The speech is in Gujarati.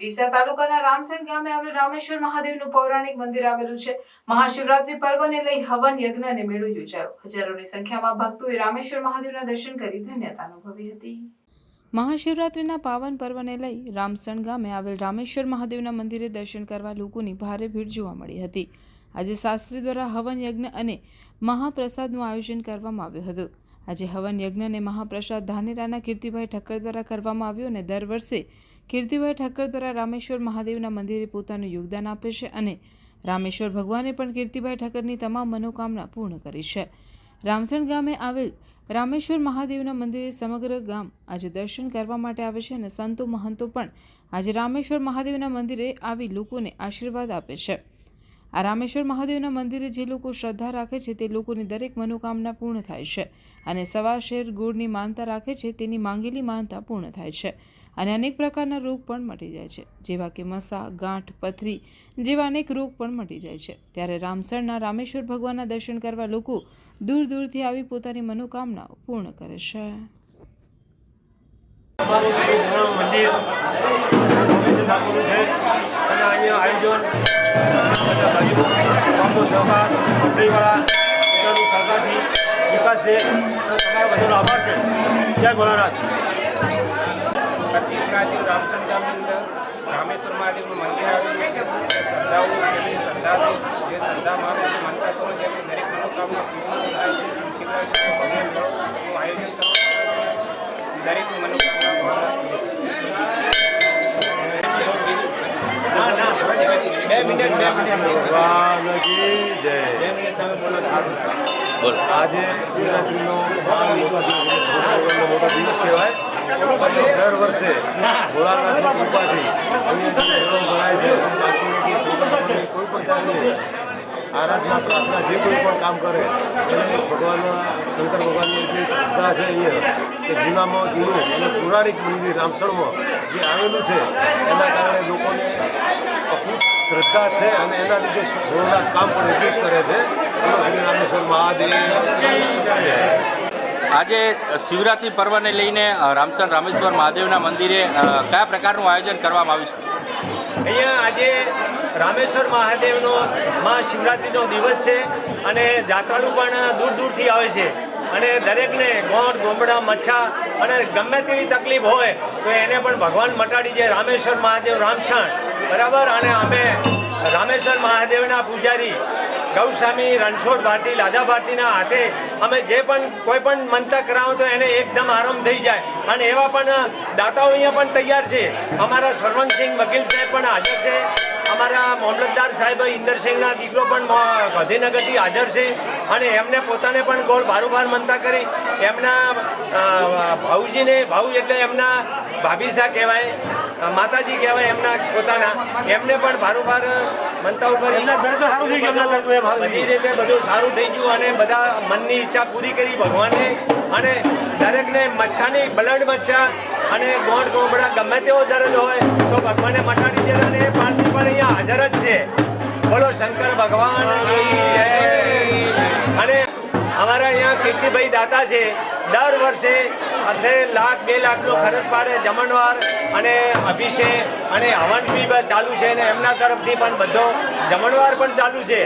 ડીસા તાલુકાના રામસેન ગામે આવેલ રામેશ્વર મહાદેવનું પૌરાણિક મંદિર આવેલું છે. મહાશિવરાત્રી પર્વને લઈ હવન યજ્ઞ મેળો યોજાયો. હજારોની સંખ્યામાં ભક્તોએ રામેશ્વર મહાદેવના દર્શન કરી ધન્યતા અનુભવી હતી. મહાશિવરાત્રિના પાવન પર્વને લઈ રામસણ ગામે આવેલ રામેશ્વર મહાદેવના મંદિરે દર્શન કરવા લોકોની ભારે ભીડ જોવા મળી હતી. આજે શાસ્ત્રી દ્વારા હવન યજ્ઞ અને મહાપ્રસાદનું આયોજન કરવામાં આવ્યું હતું. આજે હવન યજ્ઞ અને મહાપ્રસાદ ધાનેરાના કીર્તિભાઈ ઠક્કર દ્વારા કરવામાં આવ્યું અને દર વર્ષે કીર્તિભાઈ ઠક્કર દ્વારા રામેશ્વર મહાદેવના મંદિરે પોતાનું યોગદાન આપે છે અને રામેશ્વર ભગવાને પણ કીર્તિભાઈ ઠક્કરની તમામ મનોકામના પૂર્ણ કરી છે. રામસણ ગામે આવેલ રામેશ્વર મહાદેવના મંદિરે સમગ્ર ગામ આજે દર્શન કરવા માટે આવે છે અને સંતો મહંતો પણ આજે રામેશ્વર મહાદેવના મંદિરે આવી લોકોને આશીર્વાદ આપે છે. આ રામેશ્વર મહાદેવના મંદિરે જે લોકો શ્રદ્ધા રાખે છે તે લોકોની દરેક મનોકામના પૂર્ણ થાય છે અને સવા શેર ગુળની માનતા રાખે છે તેની માંગેલી માનતા પૂર્ણ થાય છે અને અનેક પ્રકારના રોગ પણ મટી જાય છે, જેવા કે મસા, ગાંઠ, પથરી જેવા અનેક રોગ પણ મટી જાય છે. ત્યારે રામસરના રામેશ્વર ભગવાનના દર્શન કરવા લોકો દૂર દૂરથી આવી પોતાની મનોકામનાઓ પૂર્ણ કરે છે. મંડળીવાળા બધાનું સહકારથી વિકાસ છે અને તમારો બધાનો આભાર છે જય ભોળાનાથ અતિ પ્રાચીન રામસણ ગામની અંદર રામેશ્વર મહાદેવનું મંદિર આવેલું છે જે શ્રદ્ધાઓ જેમની શ્રદ્ધાથી જે શ્રદ્ધા માને છે માનતા કરો છે એમની દરેક મનોકામના પૂર્ણ થાય છે અને શિવરાત્રીનું ભવ્ય મેળોનું આયોજન કરવામાં આવે છે દરેક મનોકામના પૂર્ણ ભગવાનજી આજે શિવરાત્રિનો મોટો દિવસ કહેવાય દર વર્ષે ભોળાનાથની કૃપાથી અહીંયા જે ભરાય છે કોઈ પણ જાતની આરાધના પ્રાર્થના જે કોઈ પણ કામ કરે એને ભગવાનના શંકર ભગવાનની જે શ્રદ્ધા છે અહીંયા કે જૂનામાં જૂનું અને પૌરાણિક મંદિર રામસણમાં જે આવેલું છે, એના કારણે લોકોને અકૂત શ્રદ્ધા છે અને એના લીધે ભોળાનાથ કામ પણ એટલું જ કરે છે. બોલો શ્રી રામેશ્વર મહાદેવ આજે શિવરાત્રિ પર્વને લઈને રામસણ રામેશ્વર મહાદેવના મંદિરે કયા પ્રકારનું આયોજન કરવામાં આવ્યું છે? અહીંયા આજે રામેશ્વર મહાદેવનો મહાશિવરાત્રિનો દિવસ છે અને જાત્રાળુ પણ દૂર દૂરથી આવે છે. અને દરેકને ગોળ ગોમડા મચ્છા અને ગમે તેવી તકલીફ હોય તો એને પણ ભગવાન મટાડી જાય રામેશ્વર મહાદેવ રામસણ બરાબર, અને અમે રામેશ્વર મહાદેવના પૂજારી ગૌસ્વામી રણછોડ ભારતી, લાદા ભારતીના હાથે અમે જે પણ કોઈ પણ મંતક કરાવો તો એને એકદમ આરામ થઈ જાય. અને એવા પણ દાતાઓ અહીંયા પણ તૈયાર છે. અમારા સરવણસિંહ વકીલ સાહેબ પણ હાજર છે. અમારા મામલતદાર સાહેબ ઇન્દરસિંહના દીકરો પણ ગાંધીનગરથી હાજર છે. અને એમને પોતાને પણ ગોળ ભારોભાર મનતા કરી એમના ભાઉજીને ભાઉ એટલે એમના ભાભીસા કહેવાય. માતાજી કહેવાય એમના પોતાના. એમને પણ ભારોભાર મનતા થઈ બધી રીતે બધું સારું થઈ ગયું અને બધા મનની ઈચ્છા પૂરી કરી ભગવાને અને દરેકને મચ્છાની બ્લડ મચ્છા અને ગોંડ ગોબડા ગમે તેવો દર્દ હોય તો ભગવાને મટાડી દે અને એ પાર્ટી પણ અહીંયા હાજર જ છે. બોલો શંકર ભગવાન જય. અમારા અહીંયા કીર્તિભાઈ દાતા છે. દર વર્ષે અર્ધે લાખ, બે લાખનો ખર્ચ પાડે જમણવાર અને અભિષેક અને હવન બી ચાલુ છે અને એમના તરફથી પણ બધો જમણવાર પણ ચાલુ છે.